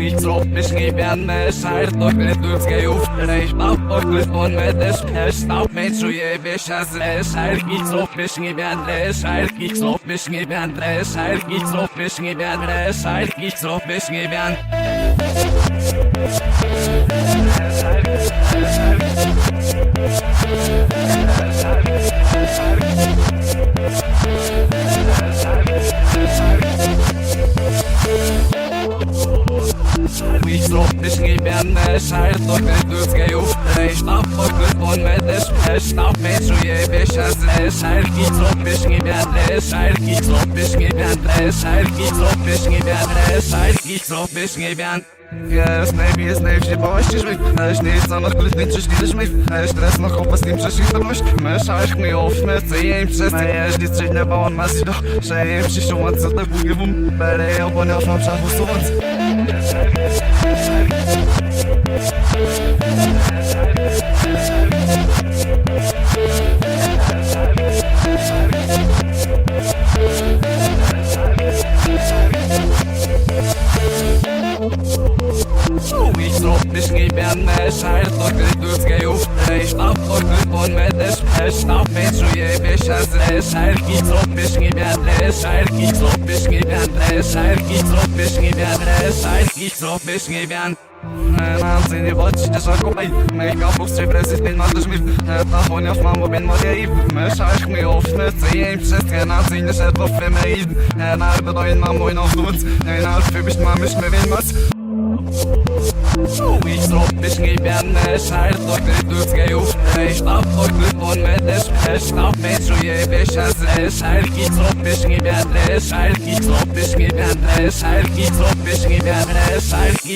ich trop mich nie werden schalt doch mit uns geuft ich bau doch mit von mit es staub mit so je bis as schalt ich trop mich nie werden schalt ich trop mich nie werden schalt ich trop mich nie werden schalt ich trop mich nie werden Ich trop mich nie Thank you. Vi slåtter skrivende skjær, dere du skal jo Snapp og kutt på en meters Snapp en så jeg vil kjenne skjær Vi slåtter skrivende skjær Vi slåtter skrivende skjær Vi slåtter skrivende skjær Vi slåtter skrivende Wiesz, najpierw najpierw boisz mich Aż nie jest na kulitnej prześliwisz mich Aż teraz na chłopa z tym prześliwność Myszałeś mi ofne, co jej przez Na jeździ strzydnia bałan masy do Że jej przyszło, co tak bugywum Bere ją poniosłam, trzeba słońce uns geuft ich bau doch mit von mit es staub mit so je bis as schalt ich trop mich nie werden schalt ich trop mich nie werden schalt ich trop mich nie werden schalt ich trop mich nie werden Наци не бачиш, ти шакопай Ме капук стрей пресис пин мадаш ми Та поняв мамо бен модей Ме шайх ми офме, це є їм чест Ге наци не шед в феме id Ге нар bedeuен maмо in Rotish gebjerne Shajt doj të dyske ju shprej Shtap doj të ton me të shprej Shtap me që je beshe zre Shajt ki rotish gebjerne Shajt ki rotish gebjerne Shajt ki rotish gebjerne Shajt ki